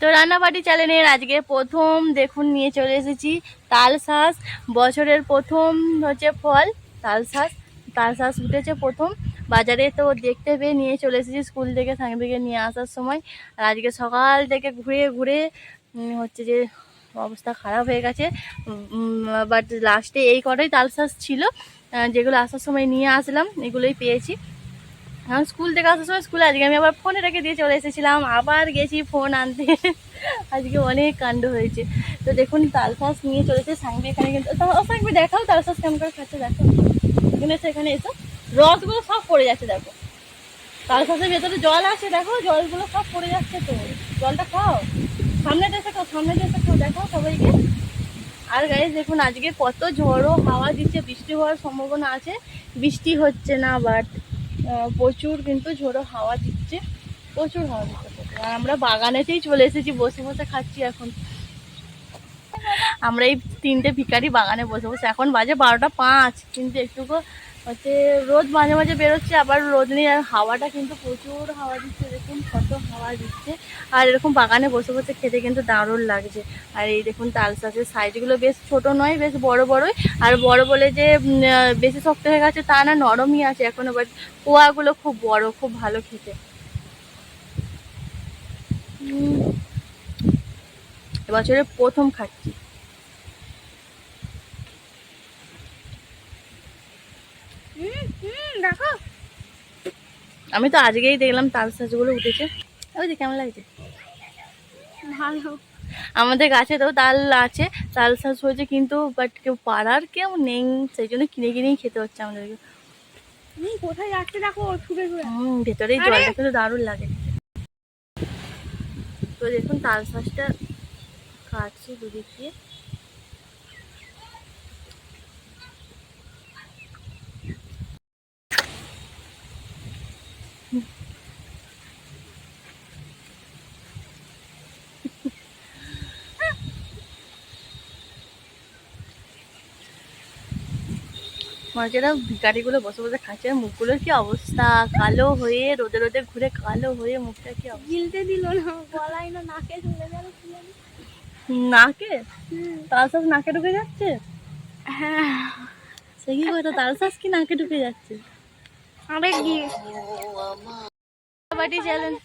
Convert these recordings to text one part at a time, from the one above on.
তো রান্নাবাটি চ্যানেলের আজকে প্রথম দেখুন নিয়ে চলে এসেছি। তাল শাঁস, বছরের প্রথম হচ্ছে ফল, তাল শাঁস তাল শাঁস উঠেছে প্রথম। বাজারে তো দেখতে পেয়ে নিয়ে চলে এসেছি স্কুল থেকে সাংবিকে নিয়ে আসার সময়। আর আজকে সকাল থেকে ঘুরে ঘুরে হচ্ছে যে অবস্থা খারাপ হয়ে গেছে। বাট লাস্টে এই কটাই তাল শাঁস ছিল যেগুলো আসার সময় নিয়ে আসলাম, এগুলোই পেয়েছি। এখন স্কুল থেকে আসার সময় স্কুলে আজকে আমি আবার ফোনে রেখে দিয়ে চলে এসেছিলাম। আবার গেছি ফোন আনতে। আজকে অনেক কাণ্ড হয়েছে। তো দেখুন, তালশাঁস নিয়ে চলেছে সাংবি এখানে কিন্তু সাংবি দেখাও, তালশাঁস কেমন করে খাচ্ছে, দেখো। এখানে এসে, এখানে এসো। রসগুলো সব পড়ে যাচ্ছে, দেখো। তালশাঁসের ভেতরে জল আছে, দেখো, জলগুলো সব পড়ে যাচ্ছে তো। জলটা খাও। সামনে এসে খাও, সামনে এসে খাও দেখো সবাইকে। আর গাইজ দেখুন, আজকে কত ঝড়ো হাওয়া দিচ্ছে, বৃষ্টি হওয়ার সম্ভাবনা আছে। বৃষ্টি হচ্ছে না বাট প্রচুর কিন্তু ঝোড়ো হাওয়া দিচ্ছে, প্রচুর হাওয়া দিচ্ছে আর আমরা বাগানেতেই চলে এসেছি, বসে বসে খাচ্ছি এখন। আমরা এই তিনটে ভিকারি বাগানে বসে বসে, এখন বাজে বারোটা পাঁচ, কিন্তু একটুকু হচ্ছে রোদ মাঝে মাঝে বেরোচ্ছে, আবার রোদ নেই। আর হাওয়াটা কিন্তু প্রচুর হাওয়া দিচ্ছে, দেখুন কত হাওয়া দিচ্ছে। আর এরকম বাগানে বসে বসে খেতে কিন্তু দারুণ লাগছে। আর এই দেখুন তাল শাঁসের সাইজগুলো বেশ ছোট নয়, বেশ বড় বড়ই। আর বড় বলে যে বেশি শক্ত হয়ে গেছে তা না, নরমই আছে এখনও বাট কোয়াগুলো খুব বড়, খুব ভালো খেতে। এবছরে প্রথম খাচ্ছি। দেখো আমি তো আজকেই দেখলাম তাল শাঁসগুলো উঠেছে। ওই যে কেমন লাগছে? ভালো। আমাদের গাছে তো তাল আছে তাল শাঁস হয়েছে কিন্তু বাট কেউ পাড়ার কেউ নেই সেই জন্য কিনে কিনেই খেতে হচ্ছে আমাদেরকে। কোথায় যাচ্ছে দেখো ছুটে ছুটে। হুম ভেতরেই! জলটা কিন্তু দারুণ লাগে। তো দেখুন তাল শাঁসটা কাটছি দুদিক দিয়ে। মাঝেরা ভিকারিগুলো বসে বসে খাচ্ছে। আর মুখগুলোর কি অবস্থা? কালো হয়ে রোদে রোদে ঘুরে কালো হয়ে মুখটা কি গিলতে দিল না গলায় না নাকে গেল নাকে? হুম। তালশাঁস নাকে ঢুকে যাচ্ছে? হ্যাঁ। সে কি কথা তালশাঁস কি নাকে ঢুকে যাচ্ছে? আরে কি বাটি চ্যালেঞ্জ।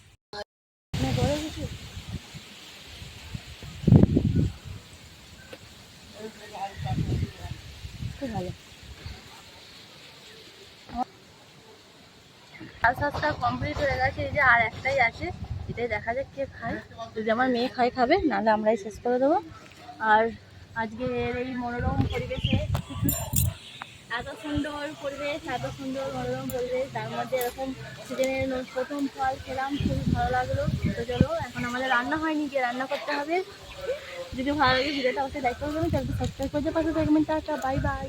খুব ভালো। তালশাঁসটা কমপ্লিট হয়ে গেছে, এই যে আর একটাই আছে, এটাই দেখা যাক কে খায়। যদি আমার মেয়ে খায়, খাবে, নাহলে আমরাই শেষ করে দেবো। আর আজকের এই মনোরম পরিবেশে এত সুন্দর পরিবেশ, এত সুন্দর মনোরম পরিবেশ, তার মধ্যে এরকম সিজনের প্রথম ফল খেলাম, খুবই ভালো লাগল। তো চলো, এখন আমাদের রান্না হয়নি, গিয়ে রান্না করতে হবে। যদি ভালো লাগে, ভিডিওটা অবশ্যই লাইক করবেন চ্যানেলটা সাবস্ক্রাইব করতে পাশে থাকবেন, টাটা বাই বাই